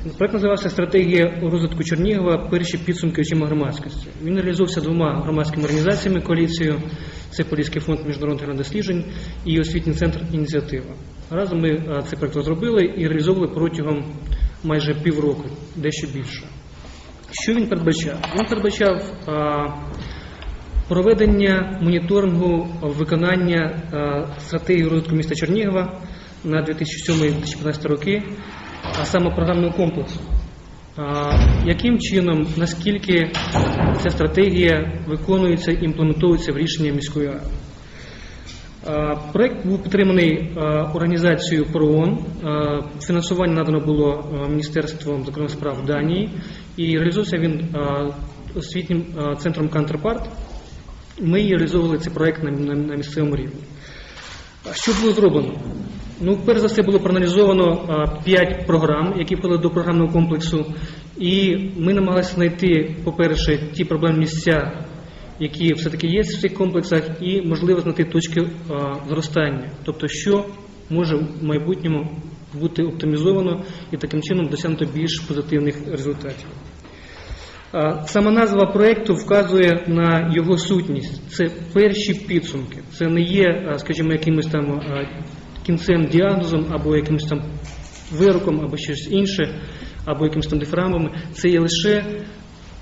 Проект називався Стратегія розвитку Чернігова. Перші підсумки очима громадськості. Він реалізовувався двома громадськими організаціями коаліцією. Це Поліський фонд міжнародних досліджень і освітній центр ініціатива. Разом ми цей проект розробили і реалізовували протягом майже півроку, дещо більше. Що він передбачав? Він передбачав проведення моніторингу виконання стратегії розвитку міста Чернігова на 2007-2015 роки, саме програмного комплексу. Яким чином, наскільки ця стратегія виконується і імплементується в рішення міської ради? А, Проект був підтриманий організацією ПРООН. Фінансування надано було Міністерством закордонних справ Данії і реалізувався він освітнім центром Counterpart. Ми реалізовували цей на, на місцевому рівні. Що було зроблено? Ну, перш за все було проаналізовано п'ять програм, які входили до програмного комплексу, і ми намагалися знайти, по-перше, ті проблемні місця, які все-таки є в цих комплексах, і можливо знайти точки зростання, тобто що може в майбутньому бути оптимізовано і таким чином досягнуто більш позитивних результатів. Сама назва проєкту вказує на його сутність. Це перші підсумки. Це не є, скажімо, якимось там кінцем діагнозом або якимось там вироком, або щось інше, або якимось там дифрамами. Це є лише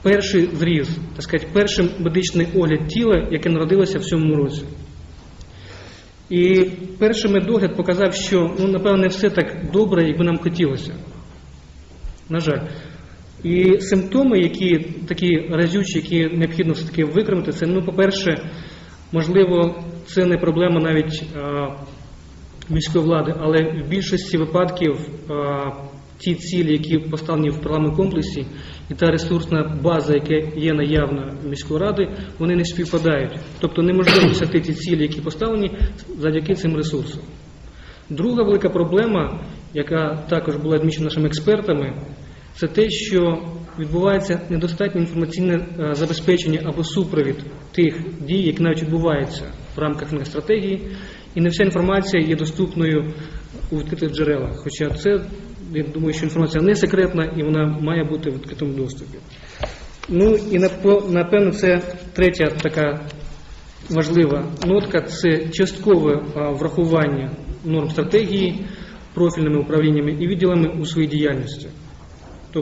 перший зріз, так сказати, перший медичний огляд тіла, яке народилося в цьому році. І перший медогляд показав, що ну, напевно, не все так добре, як би нам хотілося. На жаль. І симптоми, які такі разючі, які необхідно все-таки виконати, це, ну, по-перше, можливо, це не проблема навіть а, міської влади, але в більшості випадків а, ті цілі, які поставлені в програмному комплексі, і та ресурсна база, яка є наявна міської ради, вони не співпадають. Тобто неможливо досягти ті цілі, які поставлені завдяки цим ресурсам. Друга велика проблема, яка також була відмічена нашими експертами, це те, що відбувається недостатнє інформаційне е, забезпечення або супровід тих дій, які навіть відбуваються в рамках стратегії, і не вся інформація є доступною у відкритих джерелах. Хоча це, я думаю, що інформація не секретна і вона має бути в відкритому доступі. Ну і напевно, це третя така важлива нотка це часткове врахування норм стратегії профільними управліннями і відділами у своїй діяльності.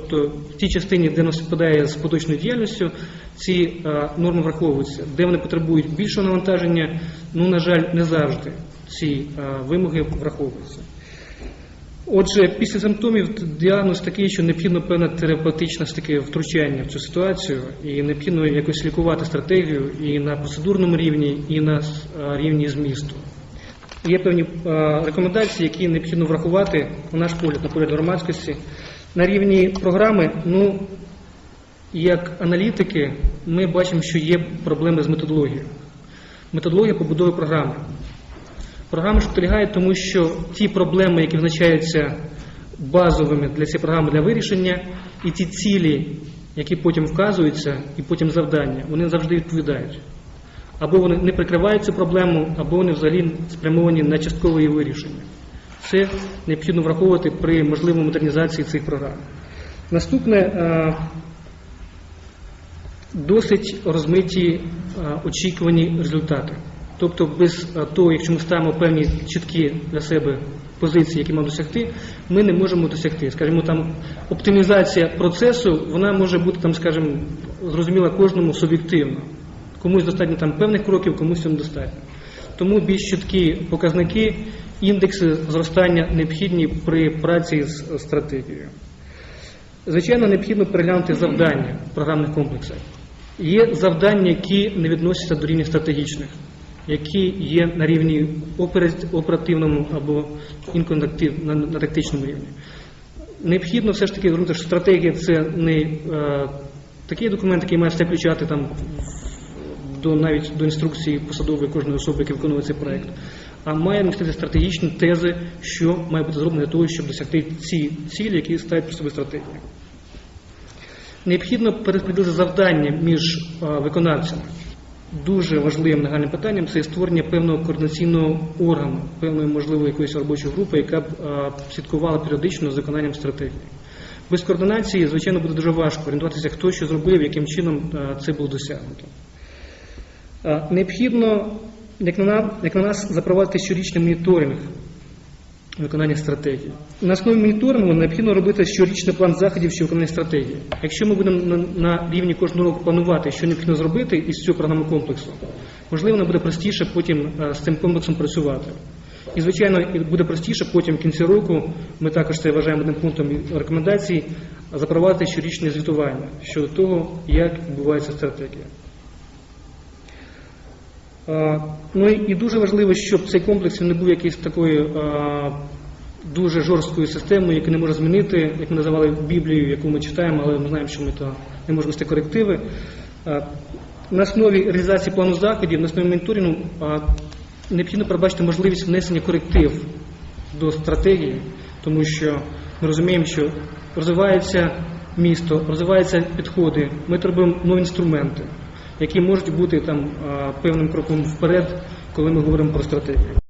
Тобто в тій частині, де вона співпадає з поточною діяльністю, ці а, норми враховуються. Де вони потребують більшого навантаження, ну, на жаль, не завжди ці а, вимоги враховуються. Отже, після симптомів діагноз такий, що необхідно певне терапевтичне таке втручання в цю ситуацію, і необхідно якось лікувати стратегію і на процедурному рівні, і на рівні змісту. Є певні рекомендації, які необхідно врахувати на наш погляд, на погляд громадськості. На рівні програми, ну, як аналітики, ми бачимо, що є проблеми з методологією. Методологія побудови програми. Програма спостерігає, тому що ті проблеми, які визначаються базовими для цієї програми для вирішення, і ті цілі, які потім вказуються, і потім завдання, вони завжди відповідають. Або вони не прикривають цю проблему, або вони взагалі спрямовані на часткове її вирішення. Це необхідно враховувати при можливій модернізації цих програм. Наступне е, досить розмиті е, очікувані результати. Тобто, без е, того, якщо ми ставимо певні чіткі для себе позиції, які маємо досягти, ми не можемо досягти. Скажімо, там оптимізація процесу, вона може бути там, скажімо, зрозуміла кожному суб'єктивно. Комусь достатньо там певних кроків, комусь цього недостатньо. Тому більш чіткі показники, індекси зростання необхідні при праці з стратегією. Звичайно, необхідно переглянути завдання в програмних комплексах. Є завдання, які не відносяться до рівня стратегічних, які є на рівні оперативному або на тактичному рівні. Необхідно все ж таки зрозуміти, що стратегія це не е, такий документ, який має все включати там до навіть до інструкції посадової кожної особи, яка виконує цей проект, а має містити стратегічні тези, що має бути зроблено для того, щоб досягти ці цілі, які ставить перед собою стратегія. Необхідно перерозподілити завдання між виконавцями. Дуже важливим нагальним питанням це створення певного координаційного органу, певної можливо якоїсь робочої групи, яка б слідкувала періодично за виконанням стратегії. Без координації, звичайно, буде дуже важко орієнтуватися, хто що зробив, яким чином е, це було досягнуто. Е, Необхідно, як на нас, як на нас запровадити щорічний моніторинг виконання стратегії. На основі моніторингу необхідно робити щорічний план заходів щодо виконання стратегії. Якщо ми будемо на, на рівні кожного року планувати, що необхідно зробити із цього програмного комплексу, можливо, нам буде простіше потім е, з цим комплексом працювати. І, звичайно, буде простіше потім в кінці року, ми також це вважаємо одним пунктом рекомендацій, запровадити щорічне звітування щодо того, як відбувається стратегія. А, Ну і дуже важливо, щоб цей комплекс не був якоюсь такою дуже жорсткою системою, яку не може змінити, як ми називали Біблію, яку ми читаємо, але ми знаємо, що ми то не можемо вести корективи. На основі реалізації плану заходів, на основі моніторингу необхідно передбачити можливість внесення коректив до стратегії, тому що ми розуміємо, що розвивається місто, розвиваються підходи, ми робимо нові інструменти, які можуть бути там певним кроком вперед, коли ми говоримо про стратегію.